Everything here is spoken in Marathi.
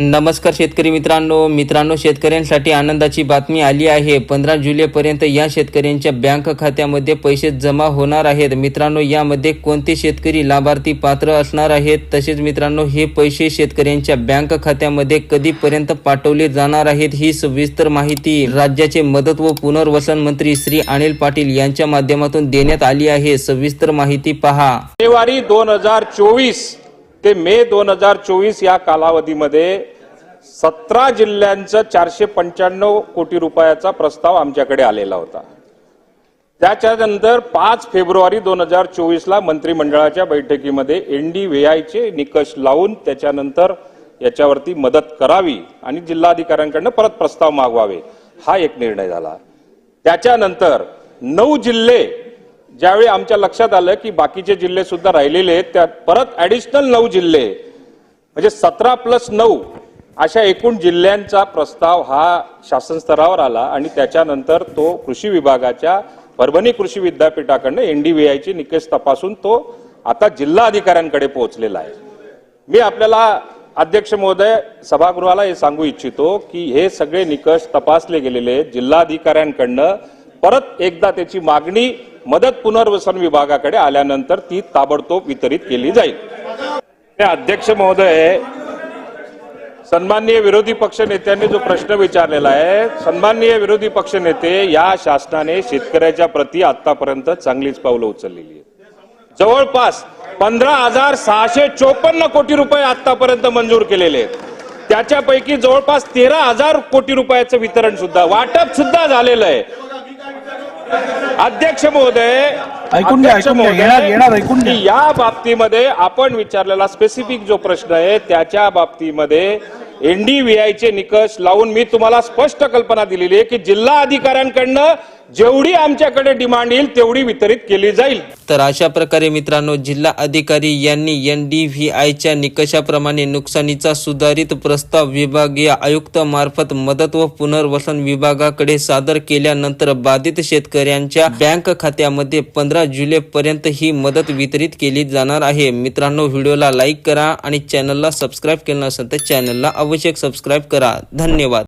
नमस्कार शेतकरी मित्रांनो. मित्रांनो शेतकऱ्यांसाठी आनंदाची बातमी आली आहे. पंधरा जुलैपर्यंत या शेतकऱ्यांच्या बँक खात्यामध्ये पैसे जमा होणार आहेत. मित्रांनो यामध्ये कोणते शेतकरी लाभार्थी पात्र असणार आहेत? तसेच मित्रांनो हे पैसे शेतकऱ्यांच्या बँक खात्यामध्ये कधीपर्यंत पाठवले जाणार आहेत? ही सविस्तर माहिती राज्याचे मदत व पुनर्वसन मंत्री श्री अनिल पाटील यांच्या माध्यमातून देण्यात आली आहे. सविस्तर माहिती पहा. जानेवारी दोन हजार चोवीस ते मे दोन हजार चोवीस या कालावधीमध्ये सतरा जिल्ह्यांचं चारशे पंच्याण्णव कोटी रुपयाचा प्रस्ताव आमच्याकडे आलेला होता. त्याच्यानंतर पाच फेब्रुवारी दोन हजार चोवीसला मंत्रिमंडळाच्या बैठकीमध्ये एनडीव्हीआयचे निकष लावून त्याच्यानंतर याच्यावरती मदत करावी आणि जिल्हाधिकाऱ्यांकडनं परत प्रस्ताव मागवावे हा एक निर्णय झाला. त्याच्यानंतर नऊ जिल्हे ज्यावेळी आमच्या लक्षात आलं की बाकीचे जिल्हे सुद्धा राहिलेले आहेत त्यात परत ऍडिशनल नऊ जिल्हे म्हणजे सतरा प्लस नऊ अशा एकूण जिल्ह्यांचा प्रस्ताव हा शासन स्तरावर आला आणि त्याच्यानंतर तो कृषी विभागाच्या परभणी कृषी विद्यापीठाकडनं एनडीव्हीआयचे निकष तपासून तो आता जिल्हा अधिकाऱ्यांकडे पोहोचलेला आहे. मी आपल्याला अध्यक्ष महोदय सभागृहाला हे सांगू इच्छितो की हे सगळे निकष तपासले गेलेले आहेत जिल्हाधिकाऱ्यांकडनं परत एकदा त्याची मागणी मदत पुनर्वसन विभागाकडे आल्यानंतर ती ताबडतोब वितरित केली जाईल. हे अध्यक्ष महोदय सन्माननीय विरोधी पक्ष नेत्यांनी जो प्रश्न विचारलेला आहे सन्माननीय विरोधी पक्ष नेते या शासनाने शेतकऱ्याच्या प्रती आतापर्यंत चांगलीच पावलं उचललेली आहेत. जवळपास पंधरा हजार सहाशे चोपन्न कोटी रुपये आतापर्यंत मंजूर केलेले आहेत. त्याच्यापैकी जवळपास तेरा हजार कोटी रुपयाचं वितरण सुद्धा वाटप सुद्धा झालेलं आहे. अध्यक्ष महोदय ऐकून घ्या, अध्यक्ष ऐकून घ्या. महोदय, येणार- येणार, ऐकून घ्या. की या बाबतीमध्ये आपण विचारलेला स्पेसिफिक जो प्रश्न आहे त्याच्या बाबतीमध्ये एनडीव्हीआयचे निकष लावून मी तुम्हाला स्पष्ट कल्पना दिलेली आहे की जिल्हा अधिकाऱ्यांकडनं जेवढी आमच्याकडे डिमांड येईल तेवढी वितरित केली जाईल. तर अशा प्रकारे मित्रांनो जिल्हा अधिकारी यांनी एन डी व्ही आयच्या निकषाप्रमाणे नुकसानीचा सुधारित प्रस्ताव विभागीय आयुक्त मार्फत मदत व पुनर्वसन विभागाकडे सादर केल्यानंतर बाधित शेतकऱ्यांच्या बँक खात्यामध्ये पंधरा जुलै पर्यंत ही मदत वितरित केली जाणार आहे. मित्रांनो व्हिडिओला लाईक करा आणि चॅनलला सबस्क्राईब केलं नसेल तर चॅनलला आवश्यक सबस्क्राईब करा. धन्यवाद.